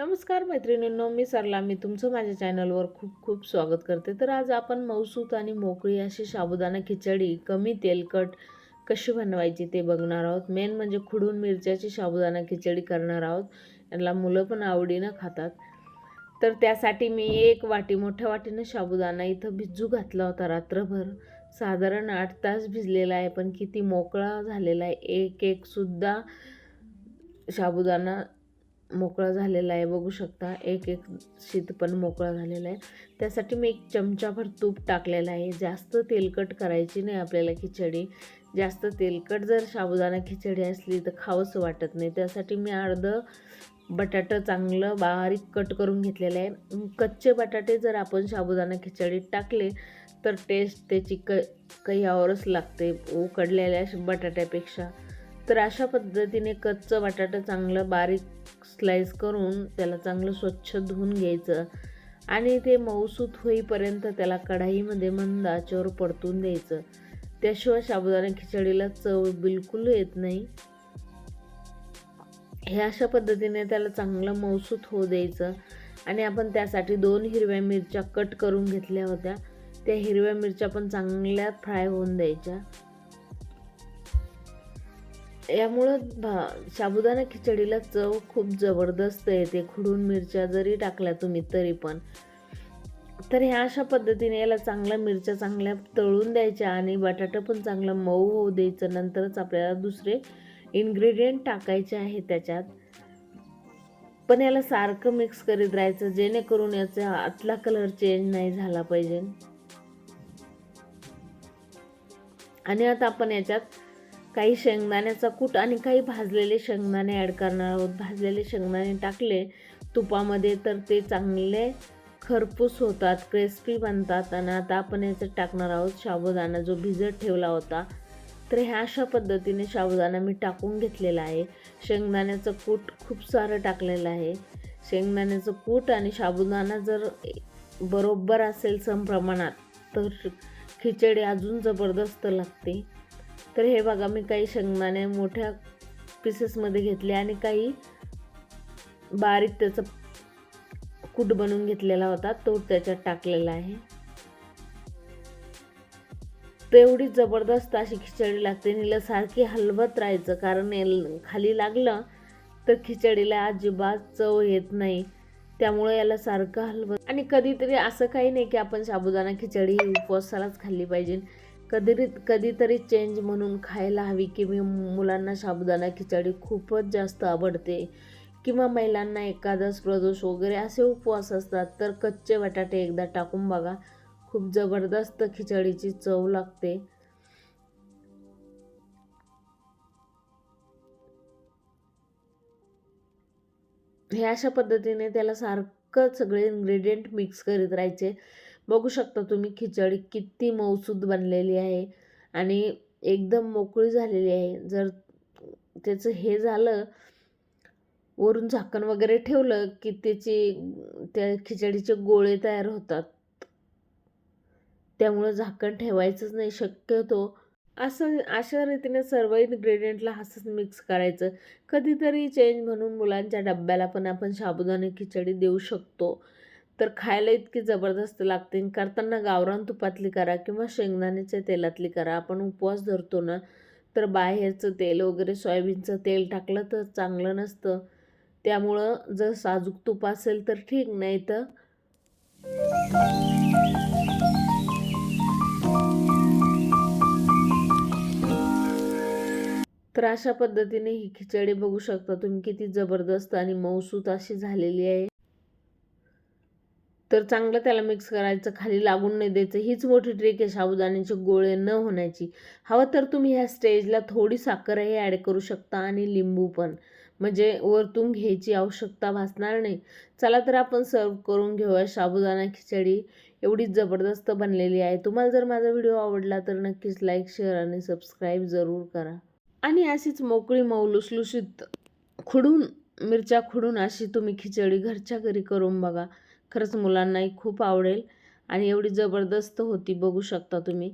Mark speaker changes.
Speaker 1: नमस्कार मैत्रिणींनो मी सरला. मी तुमचं माझ्या चॅनलवर खूप खूप स्वागत करते. तर आज आपण मौसूत आणि मोकळी अशी साबुदाणा खिचडी कमी तेलकट कशी बनवायची ते बघणार आहोत. मेन म्हणजे खुडून मिरच्याची साबुदाणा खिचडी करणार आहोत. यांना मुलं पण आवडीनं खातात. तर त्यासाठी मी एक वाटी मोठ्या वाटीनं साबुदाणा इथं भिजू घातला होता रात्रभर. साधारण आठ तास भिजलेला आहे पण किती मोकळा झालेला आहे. एक एकसुद्धा साबुदाणा मोकळा झालेला आहे. बघू शकता एक एक शीत पण मोकळा झालेला आहे. त्यासाठी मी एक चमचाभर तूप टाकलेलं आहे. जास्त तेलकट करायची नाही आपल्याला खिचडी. जास्त तेलकट जर साबुदाणा खिचडी असली तर खावंसं वाटत नाही. त्यासाठी मी अर्धं बटाटं चांगलं बारीक कट करून घेतलेलं आहे. कच्चे बटाटे जर आपण साबुदाणा खिचडीत टाकले तर टेस्ट त्याची क काही लागते. उकडलेल्या बटाट्यापेक्षा. तर अशा पद्धतीने कच्चं बटाटा चांगलं बारीक स्लाईस करून त्याला चांगलं स्वच्छ धुवून घ्यायचं. आणि ते मऊसूत होईपर्यंत त्याला कढाईमध्ये मंद आचेवर परतून द्यायचं. त्याशिवाय साबुदाणा खिचडीला चव बिलकुल येत नाही. हे अशा पद्धतीने त्याला चांगलं मऊसूत होऊ द्यायचं. आणि आपण त्यासाठी दोन हिरव्या मिरच्या कट करून घेतल्या होत्या. त्या हिरव्या मिरच्या पण चांगल्या फ्राय होऊन द्यायच्या. यामुळं भा साबुदाणा खिचडीला चव खूप जबरदस्त येते. खुडून मिरच्या जरी टाकल्या तुम्ही तरी पण. तर ह्या अशा पद्धतीने याला चांगल्या मिरच्या चांगल्या तळून द्यायच्या आणि बटाटा पण चांगला मऊ होऊ द्यायचं. नंतरच आपल्याला दुसरे इन्ग्रेडियंट टाकायचे आहे त्याच्यात. पण याला सारखं मिक्स करीत राहायचं जेणेकरून याचा आतला कलर चेंज नाही झाला पाहिजे. आणि आता आपण याच्यात काही शेंगदाण्याचा कूट आणि काही भाजलेले शेंगदाणे ॲड करणार आहोत. भाजलेले शेंगदाणे टाकले तुपामध्ये तर ते चांगले खरपूस होतात क्रिस्पी बनतात आणि आता आपण याच्यात टाकणार आहोत साबुदाणा जो भिजत ठेवला होता. तर ह्या अशा पद्धतीने साबुदाणा मी टाकून घेतलेला आहे. शेंगदाण्याचं कूट खूप सारं टाकलेलं आहे. शेंगदाण्याचं कूट आणि साबुदाणा जर बरोबर असेल सम प्रमाणात तर खिचडी अजून जबरदस्त लागते. तर हे बघा मी काही शेंगदाणे मोठ्या पीसेसमध्ये घेतले आणि काही बारीक त्याचं कूट बनवून घेतलेला होता. तो त्याच्यात टाकलेला आहे. तेवढी जबरदस्त अशी खिचडी लागते. नीला सारखी हलवत राहायचं. कारण खाली लागलं तर खिचडीला अजिबात चव येत नाही. त्यामुळे याला सारखं हलवत आणि कधीतरी असं काही नाही की आपण साबुदाणा खिचडी ही उपवासालाच खाल्ली पाहिजे. कधी कधीतरी चेंज म्हणून खायला हवी की मी मुलांना साबुदाणा खिचडी खूपच जास्त आवडते. किंवा महिलांना एकादश प्रदोष वगैरे असे उपवास असतात तर कच्चे बटाटे एकदा टाकून बघा. खूप जबरदस्त खिचडीची चव लागते. हे अशा पद्धतीने त्याला सारखं सगळे इन्ग्रेडियंट मिक्स करीत राहायचे. बघू शकता तुम्ही खिचडी किती मौसूद बनलेली आहे. आणि एकदम मोकळी झालेली आहे. जर त्याचं हे झालं वरून झाकण वगैरे ठेवलं की त्याची त्या खिचडीचे गोळे तयार होतात. त्यामुळं झाकण ठेवायचंच नाही शक्यतो. असं अशा रीतीने सर्व इन्ग्रेडियंटला असंच मिक्स करायचं. कधीतरी चेंज म्हणून मुलांच्या डब्याला पण आपण साबुदाणे खिचडी देऊ शकतो. तर खायला इतकी जबरदस्त लागते. करताना गावरान तुपातली करा किंवा शेंगदाण्याच्या तेलातली करा. आपण उपवास धरतो ना तर बाहेरचं तेल वगैरे सोयाबीनचं तेल टाकलं तर चांगलं नसतं. त्यामुळं जर साजूक तूप असेल तर ठीक नाही तर तर अशा पद्धतीने ही खिचडी बघू शकता तुम्ही किती जबरदस्त आणि मऊसूत अशी झालेली आहे. तर चांगलं त्याला मिक्स करायचं खाली लागून नाही द्यायचं. हीच मोठी ट्रिक आहे साबुदाण्याचे गोळे न होण्याची. हवं तर तुम्ही ह्या स्टेजला थोडी साखरही ॲड करू शकता आणि लिंबू पण. म्हणजे वरतून घ्यायची आवश्यकता भासणार नाही. चला तर आपण सर्व करून घेऊया साबुदाणा खिचडी. एवढी जबरदस्त बनलेली आहे. तुम्हाला जर माझा व्हिडिओ आवडला तर नक्कीच लाईक शेअर आणि सबस्क्राईब जरूर करा. आणि अशीच मोकळी मऊ लुसलुशीत खुडून मिरच्या खुडून अशी तुम्ही खिचडी घरच्या घरी करून बघा. खरंच मुलांनाही खूप आवडेल आणि एवढी जबरदस्त होती बघू शकता तुम्ही.